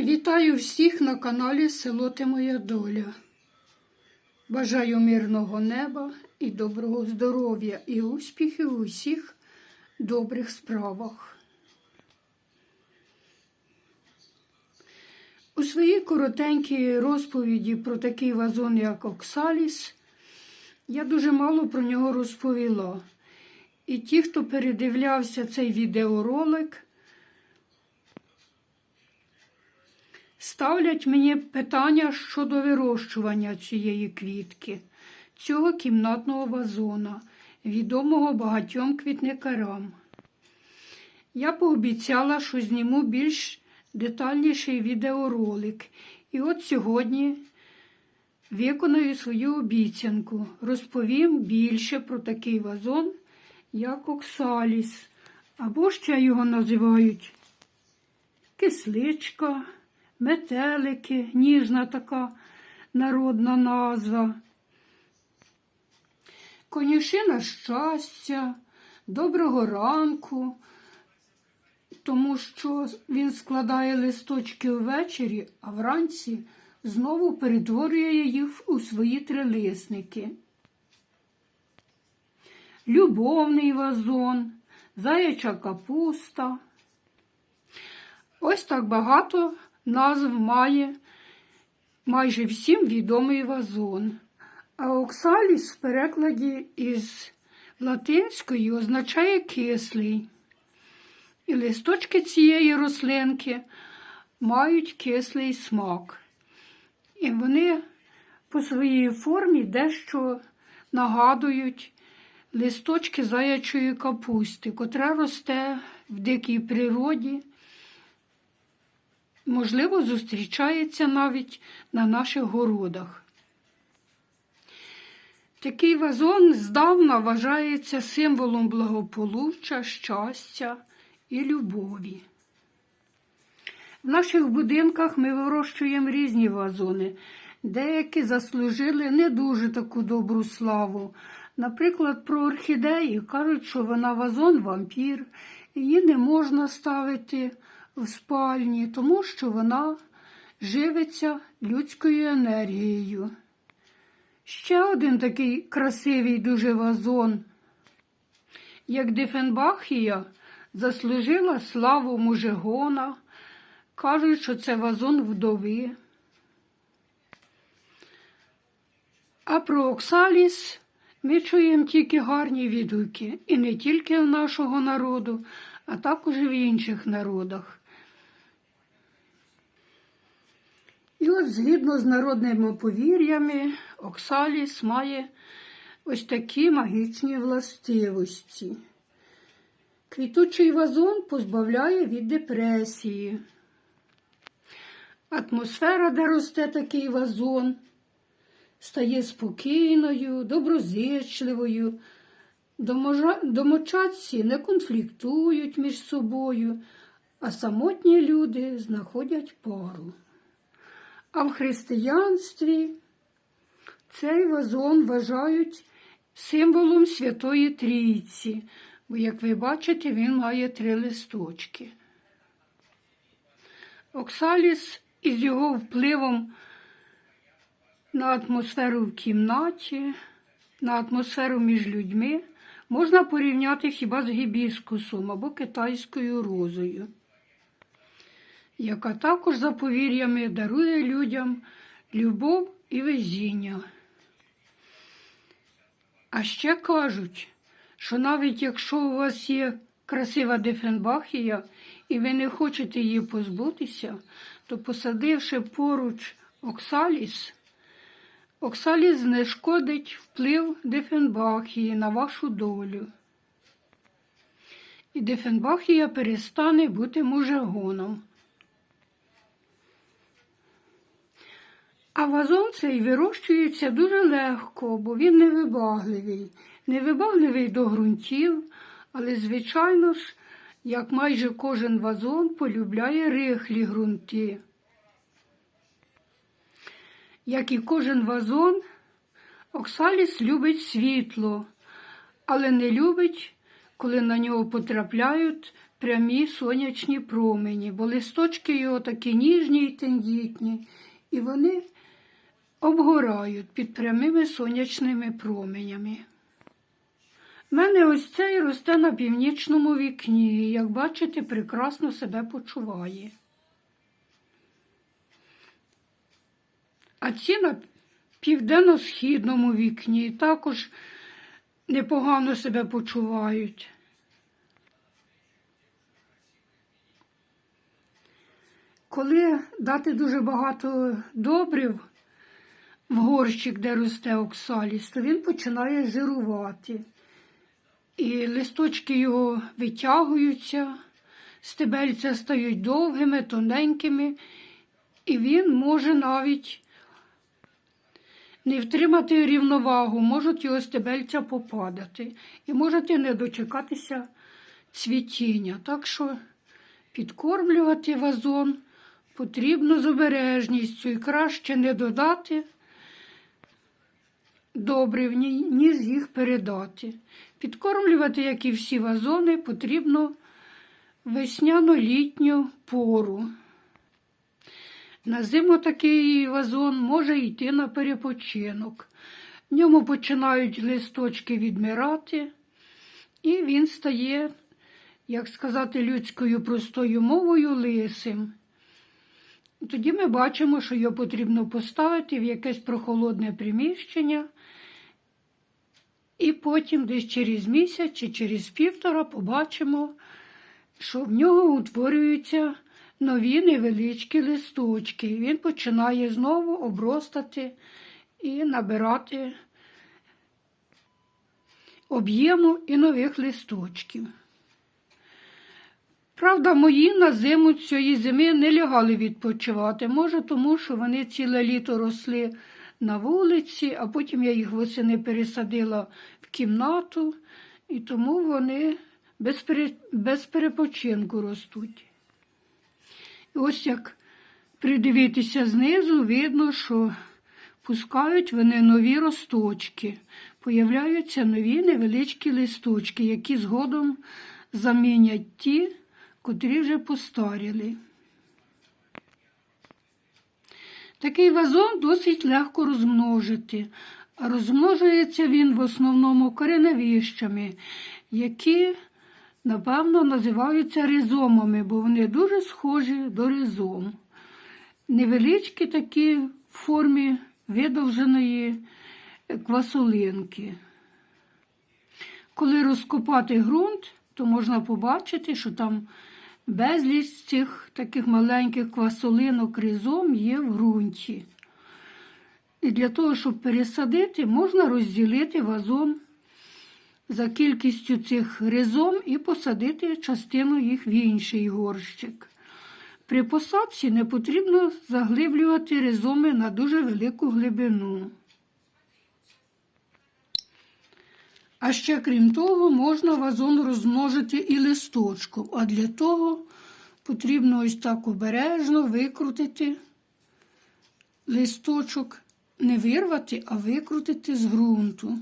Вітаю всіх на каналі Село Ти Моя Доля. Бажаю мирного неба і доброго здоров'я і успіхів у всіх добрих справах. У своїй коротенькій розповіді про такий вазон, як Оксаліс, я дуже мало про нього розповіла. І ті, хто передивлявся цей відеоролик, ставлять мені питання щодо вирощування цієї квітки, цього кімнатного вазона, відомого багатьом квітникарам. Я пообіцяла, що зніму більш детальніший відеоролик. І от сьогодні виконаю свою обіцянку, розповім більше про такий вазон, як оксаліс, або ще його називають кисличка, метелики, ніжна така народна назва. Конюшина щастя, доброго ранку, тому що він складає листочки ввечері, а вранці знову перетворює їх у свої трилисники. Любовний вазон, заяча капуста. Ось так багато назв має майже всім відомий вазон. А оксаліс в перекладі із латинської означає кислий. І листочки цієї рослинки мають кислий смак. І вони по своїй формі дещо нагадують листочки заячої капусти, котра росте в дикій природі. Можливо, зустрічається навіть на наших городах. Такий вазон здавна вважається символом благополуччя, щастя і любові. В наших будинках ми вирощуємо різні вазони. Деякі заслужили не дуже таку добру славу. Наприклад, про орхідеї кажуть, що вона вазон вампір, її не можна ставити в спальні, тому що вона живиться людською енергією. Ще один такий красивий дуже вазон, як Дифенбахія, заслужила славу мужигона. Кажуть, що це вазон вдови. А про Оксаліс ми чуємо тільки гарні відгуки, і не тільки в нашого народу, а також і в інших народах. І от згідно з народними повір'ями, Оксаліс має ось такі магічні властивості. Квітучий вазон позбавляє від депресії. Атмосфера, де росте такий вазон, стає спокійною, доброзичливою. Домочадці не конфліктують між собою, а самотні люди знаходять пару. А в християнстві цей вазон вважають символом Святої Трійці, бо, як ви бачите, він має три листочки. Оксаліс із його впливом на атмосферу в кімнаті, на атмосферу між людьми можна порівняти хіба з гібіскусом або китайською розою, яка також за повір'ями дарує людям любов і везіння. А ще кажуть, що навіть якщо у вас є красива дифенбахія, і ви не хочете її позбутися, то посадивши поруч оксаліс, оксаліс знешкодить вплив дифенбахії на вашу долю. І дифенбахія перестане бути мужегоном. А вазон цей вирощується дуже легко, бо він невибагливий, невибагливий до ґрунтів, але, звичайно ж, як майже кожен вазон полюбляє рихлі ґрунти. Як і кожен вазон, Оксаліс любить світло, але не любить, коли на нього потрапляють прямі сонячні промені, бо листочки його такі ніжні і тендітні, і вони обгорають під прямими сонячними променями. У мене ось цей росте на північному вікні, і, як бачите, прекрасно себе почуває. А ці на південно-східному вікні також непогано себе почувають. Коли дати дуже багато добрив в горщик, де росте оксаліс, то він починає жирувати. І листочки його витягуються, стебельця стають довгими, тоненькими, і він може навіть не втримати рівновагу, можуть його стебельця попадати, і можете не дочекатися цвітіння. Так що підкормлювати вазон потрібно з обережністю і краще не додати добрив, ні- ніж їх передати. Підкормлювати, як і всі вазони, потрібно весняно-літню пору. На зиму такий вазон може йти на перепочинок. В ньому починають листочки відмирати, і він стає, як сказати, людською простою мовою лисим. Тоді ми бачимо, що його потрібно поставити в якесь прохолодне приміщення, і потім десь через місяць чи через півтора побачимо, що в нього утворюються нові невеличкі листочки. Він починає знову обростати і набирати об'єму і нових листочків. Правда, мої на зиму цієї зими не лягали відпочивати. Може, тому що вони ціле літо росли на вулиці, а потім я їх восени пересадила в кімнату, і тому вони без, пере- без перепочинку ростуть. Ось як придивитися знизу, видно, що пускають вони нові росточки, появляються нові невеличкі листочки, які згодом замінять ті, котрі вже постаріли. Такий вазон досить легко розмножити, розмножується він в основному кореневищами, які, напевно, називаються ризомами, бо вони дуже схожі до ризом. Невеличкі такі в формі видовженої квасолинки. Коли розкопати ґрунт, то можна побачити, що там безліч цих таких маленьких квасолинок ризом є в ґрунті. І для того, щоб пересадити, можна розділити вазон за кількістю цих ризом і посадити частину їх в інший горщик. При посадці не потрібно заглиблювати ризоми на дуже велику глибину. А ще, крім того, можна вазон розмножити і листочком, а для того потрібно ось так обережно викрутити листочок, не вирвати, а викрутити з ґрунту.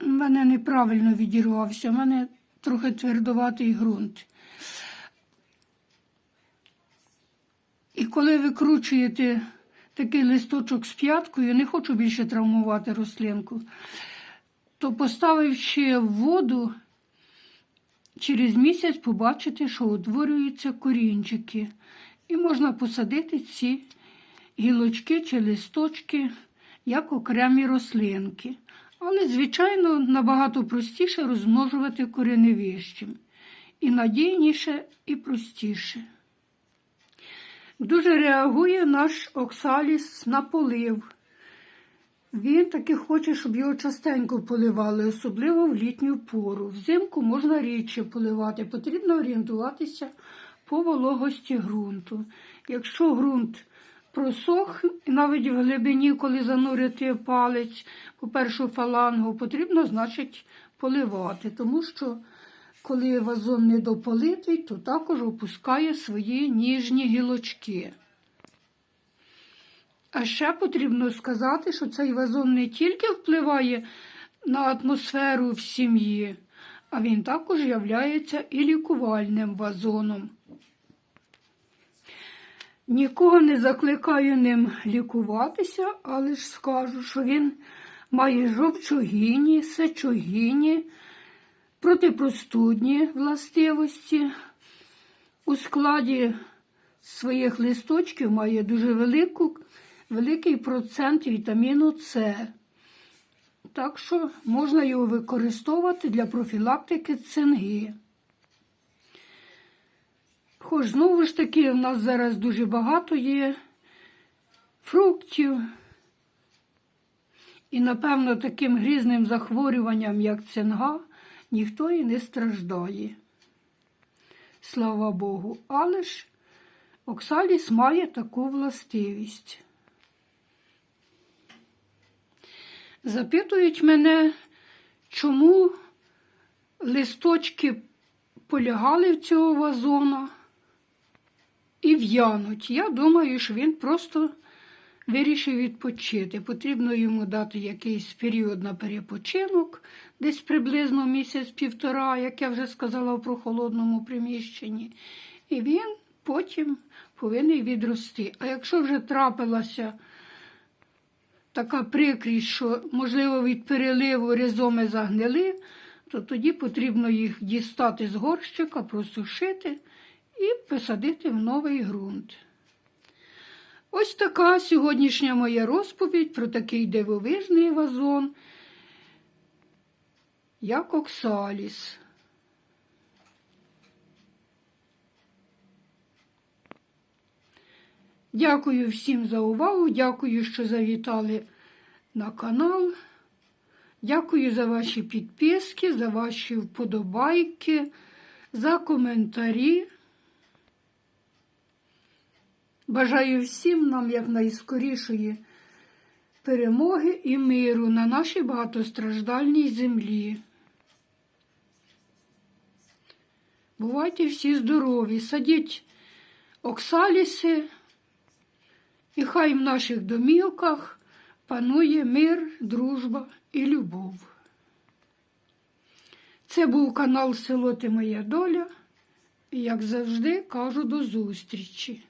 У мене неправильно відірвався, у мене трохи твердоватий ґрунт. І коли викручуєте такий листочок з п'яткою, не хочу більше травмувати рослинку, то поставивши в воду, через місяць побачите, що утворюються корінчики. І можна посадити ці гілочки чи листочки як окремі рослинки. Але, звичайно, набагато простіше розмножувати кореневищем. І надійніше, і простіше. Дуже реагує наш оксаліс на полив. Він таки хоче, щоб його частенько поливали, особливо в літню пору. Взимку можна рідше поливати, потрібно орієнтуватися по вологості ґрунту. Якщо ґрунт просох, навіть в глибині, коли занурити палець по першу фалангу, потрібно, значить, поливати, тому що коли вазон недополитий, то також опускає свої ніжні гілочки. А ще потрібно сказати, що цей вазон не тільки впливає на атмосферу в сім'ї, а він також являється і лікувальним вазоном. Нікого не закликаю ним лікуватися, але ж скажу, що він має жовчогінні, сечогінні, протипростудні властивості. У складі своїх листочків має дуже велику, великий процент вітаміну С. Так що можна його використовувати для профілактики цинги. Хоч знову ж таки, в нас зараз дуже багато є фруктів. І, напевно, таким грізним захворюванням, як цинга, ніхто і не страждає. Слава Богу. Але ж оксаліс має таку властивість. Запитують мене, чому листочки полягали в цього вазона і в'януть. Я думаю, що він просто вирішив відпочити. Потрібно йому дати якийсь період на перепочинок, десь приблизно місяць-півтора, як я вже сказала в прохолодному приміщенні. І він потім повинен відрости. А якщо вже трапилася така прикрість, що, можливо, від переливу ризоми загнили, то тоді потрібно їх дістати з горщика, просушити і посадити в новий ґрунт. Ось така сьогоднішня моя розповідь про такий дивовижний вазон, як оксаліс. Дякую всім за увагу, дякую, що завітали на канал. Дякую за ваші підписки, за ваші вподобайки, за коментарі. Бажаю всім нам якнайскорішої перемоги і миру на нашій багатостраждальній землі. Бувайте всі здорові, садіть оксаліси, і хай в наших домівках панує мир, дружба і любов. Це був канал Село Ти Моя Доля. І як завжди кажу до зустрічі.